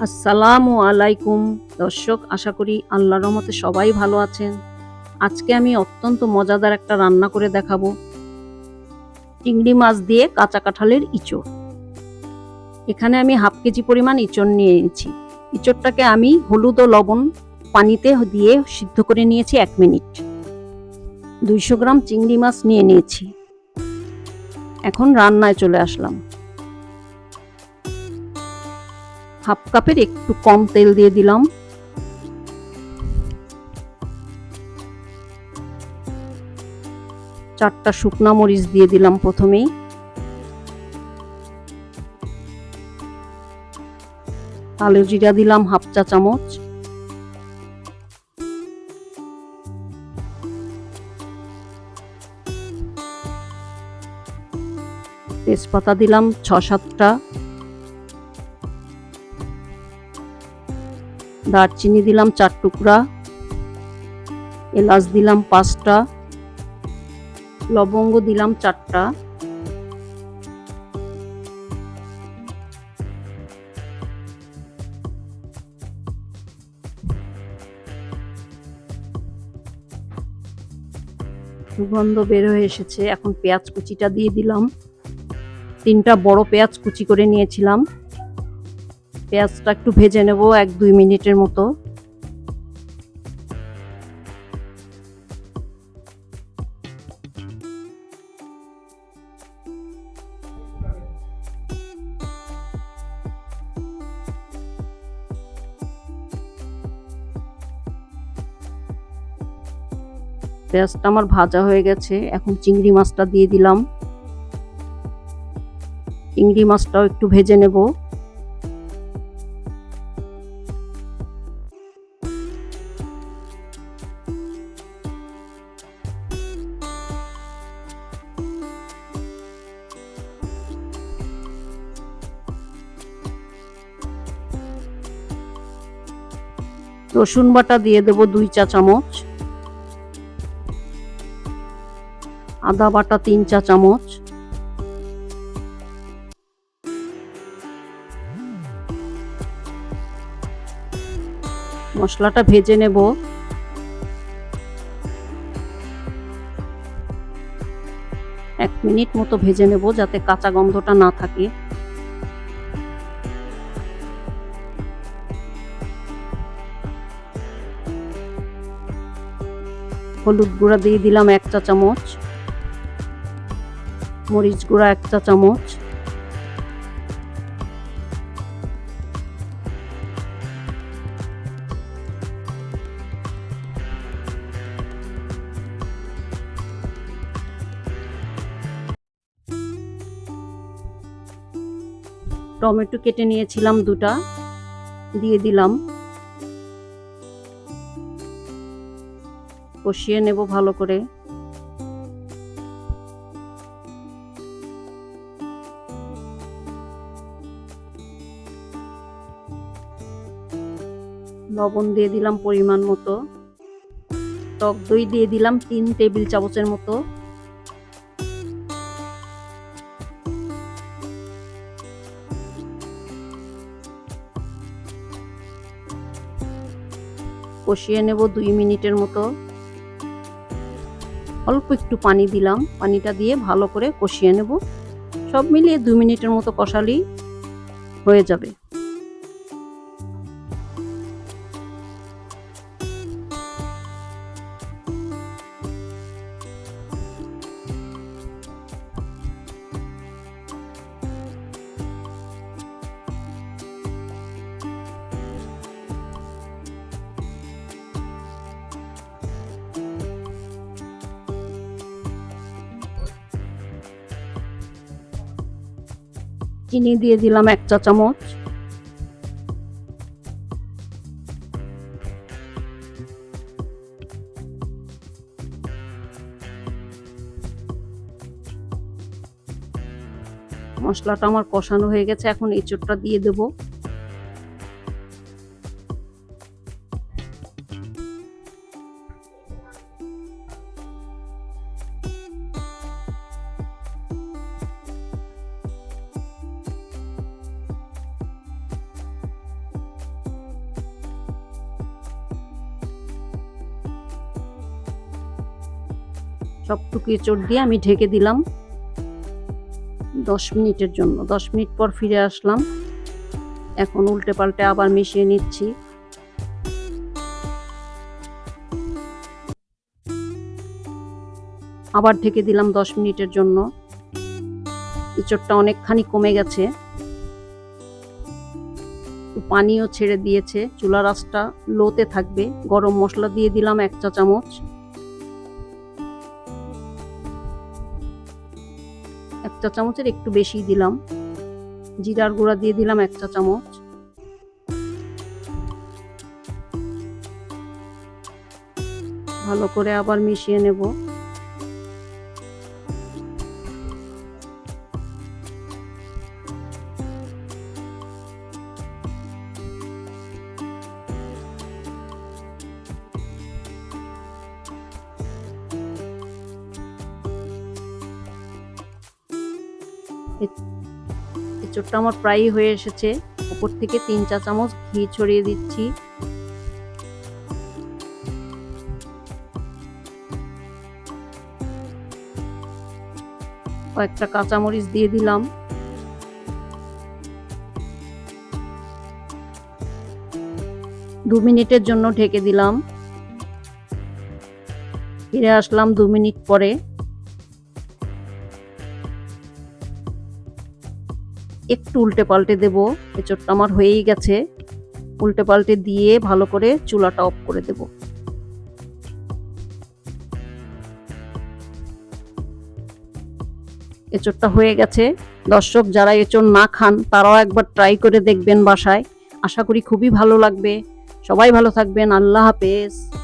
আসসালামু আলাইকুম। দর্শক, আশা করি আল্লাহর রহমতে সবাই ভালো আছেন। আজকে আমি অত্যন্ত মজাদার একটা রান্না করে দেখাবো। চিংড়ি মাছ দিয়ে কাঁচা কাঁঠালের ইঁচড়। এখানে আমি হাফ কেজি পরিমাণ ইঁচড় নিয়ে নিয়েছি। ইঁচড়টাকে আমি হলুদ ও লবণ পানিতে দিয়ে সিদ্ধ করে নিয়েছি এক মিনিট। দুইশো গ্রাম চিংড়ি মাছ নিয়ে নিয়েছি। এখন রান্নায় চলে আসলাম। হাফ কাপের একটু কম তেল দিয়ে দিলাম। চারটা শুকনা মরিচ দিয়ে দিলাম প্রথমেই। কালো জিরা দিলাম হাফ চা চামচ। তেজপাতা দিলাম ছ সাতটা। দারচিনি দিলাম চার টুকরা, এলাচ দিলাম পাঁচটা, লবঙ্গ দিলাম চারটা। সুগন্ধ বের হয়ে এসেছে, এখন পেঁয়াজ কুচিটা দিয়ে দিলাম। তিনটা বড় পেঁয়াজ কুচি করে নিয়েছিলাম। পেঁয়াজটা একটু ভেজে নেব এক দুই মিনিটের মতো। পেঁয়াজটা আমার ভাজা হয়ে গেছে, এখন চিংড়ি মাছটা দিয়ে দিলাম। চিংড়ি মাছটাও একটু ভেজে নেব। রসুন বাটা দিয়ে দেব দুই চা চামচ। আদা বাটা তিন চা চামচ। মশলাটা ভেজে নেব। এক মিনিট মতো ভেজে নেব যাতে কাঁচা গন্ধটা না থাকে। হলুদ গুঁড়া দিয়ে দিলাম এক চা চামচ। মরিচ গুঁড়া এক চা চামচ। টমেটো কেটে নিয়েছিলাম দুটা। দিয়ে দিলাম কষিয়ে নেব ভালো করে। লবণ দিয়ে দিলাম পরিমাণ মতো। টক দই দিয়ে দিলাম তিন টেবিল চামচের মতো। কষিয়ে নেব দুই মিনিটের মতো। অল্প একটু পানি দিলাম। পানিটা দিয়ে ভালো করে কষিয়ে নেব। সব মিলিয়ে দু মিনিটের মতো কষালেই হয়ে যাবে। চিনি দিয়ে দিলাম এক চা চামচ। মশলাটা আমার কষানো হয়ে গেছে, এখন এঁচুরটা দিয়ে দেব। সবটুকু এঁচড় দিয়ে আমি ঢেকে দিলাম। দশ মিনিটের জন্য, দশ মিনিট পর ফিরে আসলাম। এখন উল্টে পাল্টে আবার মিশিয়ে নিচ্ছি। আবার ঢেকে দিলাম দশ মিনিটের জন্য। ইঁচড়টা অনেকখানি কমে গেছে। পানিও ছেড়ে দিয়েছে। চুলা রাসটা লোতে থাকবে। গরম মশলা দিয়ে দিলাম এক চা চামচ চা চামচের একটু বেশি দিলাম। জিরার গুঁড়া দিয়ে দিলাম এক চা চামচ। ভালো করে আবার মিশিয়ে নেব। এঁচড়টা আমার প্রায়ই হয়ে এসেছে। উপর থেকে তিন চা চামচ ঘি ছড়িয়ে দিচ্ছি। কয়েকটা কাঁচামরিচ দিয়ে দিলাম। দু মিনিটের জন্য ঢেকে দিলাম। ফিরে আসলাম দু মিনিট পরে। একটু উল্টে পাল্টে দেব। এঁচড়টা আমার হয়েই গেছে। উল্টে পাল্টে দিয়ে ভালো করে চুলাটা অফ করে দেব। এঁচড়টা হয়ে গেছে। দর্শক, যারা এঁচড় না খান, তারাও একবার ট্রাই করে দেখবেন বাসায়। আশা করি খুবই ভালো লাগবে। সবাই ভালো থাকবেন। আল্লাহ হাফেজ।